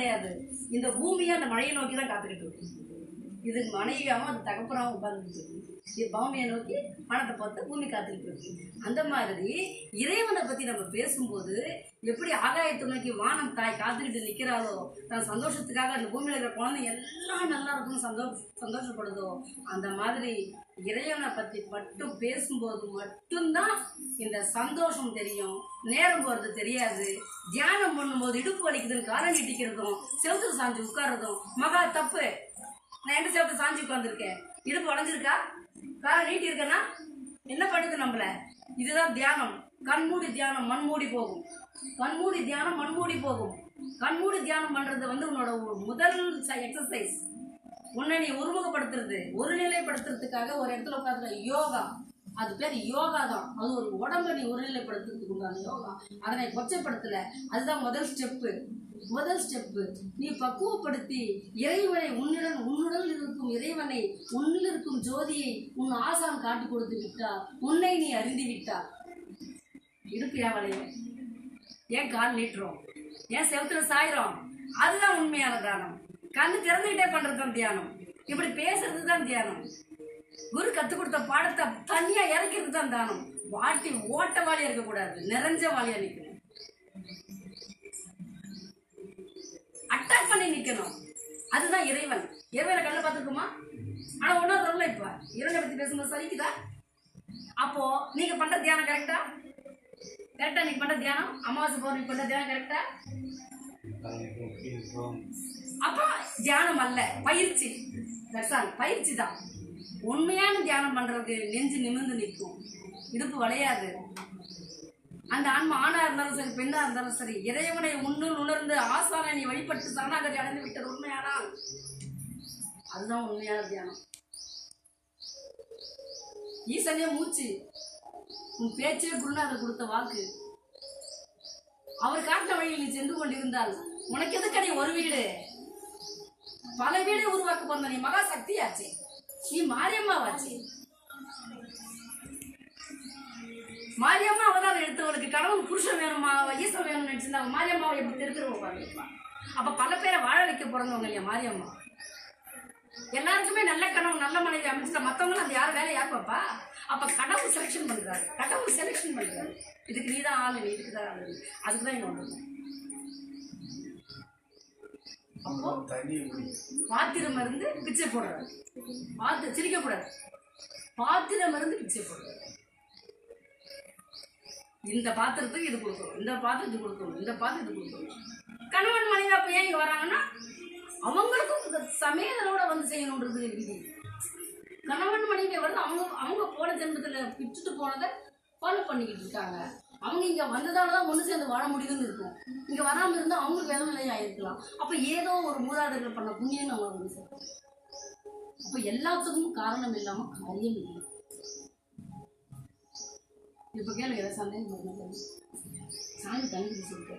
கிடையாது. இந்த பூமியை அந்த மழையை நோக்கி தான் காத்துக்கிட்டு இருக்கு. இது மனைவியாகவும் அது தகப்பனாகவும் உட்கார்ந்துட்டு இருக்கு. இது பௌமியை நோக்கி பணத்தை பார்த்து பூமி காத்துக்கிட்டு இருக்கு. அந்த மாதிரி இறைவனை பற்றி நம்ம பேசும்போது எப்படி ஆகாயத்தை நோக்கி வானம் தாய் காத்துக்கிட்டு நிற்கிறாளோ தன் சந்தோஷத்துக்காக அந்த பூமியில் இருக்கிற குழந்தை எல்லாம் நல்லா இருக்கும்னு சந்தோஷ சந்தோஷப்படுதோ அந்த மாதிரி இறைவனை பற்றி மட்டும் பேசும்போது மட்டும்தான் இந்த சந்தோஷம் தெரியும். நேரம் போகிறது தெரியாது. தியானம் பண்ணும்போது இடுப்பு வலிக்குதுன்னு காலம் நீட்டிக்கிறதும் செவுத்துல சாஞ்சு உட்கார்றதும் மகா தப்பு. நான் எந்த செவத்து சாஞ்சி உட்காந்துருக்கேன் இடுப்பு உடஞ்சிருக்கா காலை நீட்டி இருக்கேன்னா என்ன பண்ணுது நம்மள? இதுதான் தியானம். கண்மூடி தியானம் மண்மூடி போகும். கண்மூடி தியானம் மண்மூடி போகும். கண்மூடி தியானம் பண்றது வந்து உன்னோட முதல் எக்ஸசைஸ் உன்னை நீ உருவகப்படுத்துறது ஒருநிலைப்படுத்துறதுக்காக ஒரு இடத்துல உட்காந்துருக்க யோகா. அது பேர் யோகா தான். அது ஒரு உடம்பை நீ ஒருநிலைப்படுத்துறதுக்கு உண்டான யோகா. அதை நான் கொச்சைப்படுத்தல. அதுதான் முதல் ஸ்டெப்பு முதல் ஸ்டெப்பு நீ பக்குவப்படுத்தி இறைவனை உன்னுடன் உன்னுடன் இருக்கும் இறைவனை உன்னில் இருக்கும் ஜோதியை உன் ஆசான் காட்டி கொடுத்து விட்டார் உன்னை நீ அறிந்து விட்டார் இருக்கு ஏன் ஏன் கால் நீட்டுறோம்? ஏன் செவத்துல சாயிரும் அதுதான் உண்மையான தியானம். கண்ணு திறந்துகிட்டே பண்றது தான் தியானம். இப்படி பேசுறது தான் தியானம். குரு கத்துக் கொடுத்த பாடத்தை தனியா இறக்கிறது தான் தியானம் வாழ்க்கை ஓட்ட வாளியா இருக்கக்கூடாது. நிறைஞ்ச வாழியா நிற்கணும் அட்டாக் பண்ணி நிக்கணும். அதுதான் இறைவன். இறைவனை கண்ணை பார்த்துருக்குமா? ஆனா உணர்றோம்ல இப்ப. இறைவனை பத்தி பேசும்போது சரிக்குதா அப்போ நீங்க பண்ற தியானம் கரெக்டா கரெக்டா நீங்க பண்ற தியானம்? அமாவாசை பௌர்ணமி பண்ற தியானம் கரெக்டா அப்போ தியானம் அல்ல பயிற்சி. பயிற்சி தான். உண்மையான தியானம் பண்றதுக்கு நெஞ்சு நிமிர்ந்து நிற்கும். இடுப்பு வளையாது. அந்த ஆன்மா ஆணா இருந்தாலும் சரி பெண்ணா இருந்தாலும் சரி இறைவனை உன்னுள் உணர்ந்து ஆசானை நீ வழிபட்டு சரணாகதி அடைந்து விட்டது உண்மையானால் அதுதான் உண்மையான தியானம். ஈசனே மூச்சு. உன் பேச்சே குருநாதர் கொடுத்த வாக்கு. அவர் காட்டின வழியில் நீ சென்று கொண்டிருந்தால் உனக்கு எதுக்கடி ஒரு வீடு? பல வீடு உருவாக்க பிறந்த நீ மகா சக்தியாச்சே. நீ மாரியம்மாவாச்சு மாரியம்மா அவதாரம் எடுத்தவளுக்கு கடவுள் புருஷன் வேணுமா ஈஸ்வரன் வேணும்னு நினைச்சிருந்தா மாரியம்மாவை எப்படி திருத்துருவோம் உட்காந்துருப்பா அப்ப பல பேரை வாழ வைக்க பிறந்தவங்க இல்லையா மாரியம்மா? எல்லாருக்குமே நல்ல கனவு நல்ல மனைவி அமைச்சிட்டா மற்றவங்களும் அந்த யார் வேலை யார் பாப்பா அப்ப கடவுள் செலெக்ஷன் பண்றாரு. கடவுள் செலெக்ஷன் பண்றாரு. இதுக்கு நீ தான் ஆளு நீ இதுக்கு தான் ஆளு அதுக்கு தான் அப்போ பாத்திரம் மருந்து பிச்சை போடுறாரு. பாத்து சிரிக்கக்கூடாது பாத்திரம் மருந்து பிச்சை போடுறாரு. இந்த பாத்திரத்துக்கு இது கொடுக்கணும் இந்த பாத்திரத்துக்கு கொடுக்கணும் இந்த பாத்திரத்துக்கு கொடுக்கணும். கணவன் மனைவி அப்ப ஏன் இங்க வராங்கன்னா அவங்களுக்கும் இந்த சமையலோட வந்து செய்யணுன்றது விதி கணவன் மனைவி வந்து அவங்க அவங்க போன ஜென்மத்துல விட்டுட்டு போனதை ஃபாலோ பண்ணிக்கிட்டு இருக்காங்க. அவங்க இங்க வந்ததால தான் ஒன்று சேர்ந்து வாழ முடியுதுன்னு இருக்கும். இங்க வராம இருந்தா அவங்களுக்கு வேதம் நிலையா ஆயிருக்கலாம் அப்ப ஏதோ ஒரு மூதாதைகள் பண்ண புண்ணியம் நம்ம வந்து சார். அப்ப எல்லாத்துக்கும் காரணம் இல்லாம காரியம் இல்லை. இப்ப கேளுங்க ஏதாவது சந்தேகம் சாமி தங்கி சொல்லிட்டு